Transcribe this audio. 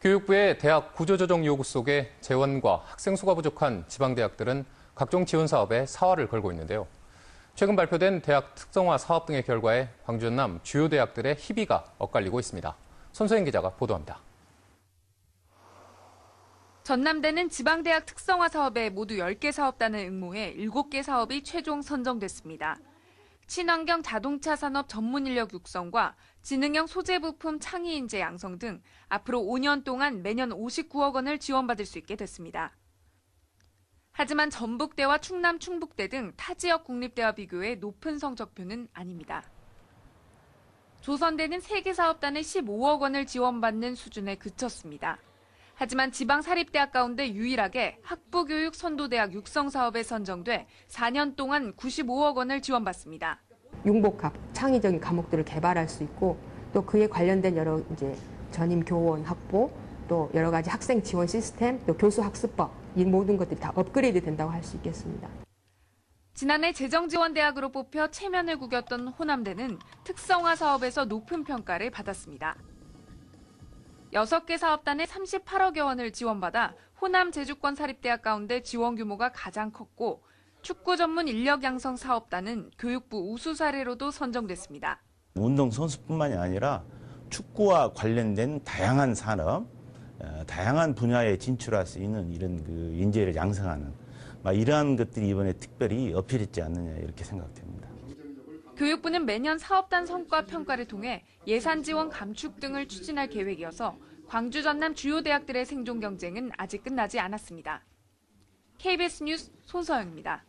교육부의 대학 구조조정 요구 속에 재원과 학생 수가 부족한 지방대학들은 각종 지원 사업에 사활을 걸고 있는데요. 최근 발표된 대학 특성화 사업 등의 결과에 광주 전남 주요 대학들의 희비가 엇갈리고 있습니다. 손소영 기자가 보도합니다. 전남대는 지방대학 특성화 사업에 모두 10개 사업단을 응모해 7개 사업이 최종 선정됐습니다. 친환경 자동차 산업 전문 인력 육성과 지능형 소재 부품 창의 인재 양성 등 앞으로 5년 동안 매년 59억 원을 지원받을 수 있게 됐습니다. 하지만 전북대와 충남 충북대 등 타 지역 국립대와 비교해 높은 성적표는 아닙니다. 조선대는 3개 사업단에 15억 원을 지원받는 수준에 그쳤습니다. 하지만 지방 사립대학 가운데 유일하게 학부교육 선도대학 육성 사업에 선정돼 4년 동안 95억 원을 지원받습니다. 융복합 창의적인 과목들을 개발할 수 있고 또 그에 관련된 여러 이제 전임 교원 확보 또 여러 가지 학생 지원 시스템 또 교수 학습법 이 모든 것들이 다 업그레이드 된다고 할 수 있겠습니다. 지난해 재정지원대학으로 뽑혀 체면을 구겼던 호남대는 특성화 사업에서 높은 평가를 받았습니다. 6개 사업단에 38억여 원을 지원받아 호남 제주권 사립대학 가운데 지원 규모가 가장 컸고 축구 전문 인력 양성 사업단은 교육부 우수 사례로도 선정됐습니다. 운동 선수뿐만이 아니라 축구와 관련된 다양한 산업, 어, 다양한 분야에 진출할 수 있는 이런 그 인재를 양성하는 막 이러한 것들이 이번에 특별히 어필했지 않느냐 이렇게 생각됩니다. 교육부는 매년 사업단 성과 평가를 통해 예산 지원 감축 등을 추진할 계획이어서 광주 전남 주요 대학들의 생존 경쟁은 아직 끝나지 않았습니다. KBS 뉴스 손서영입니다.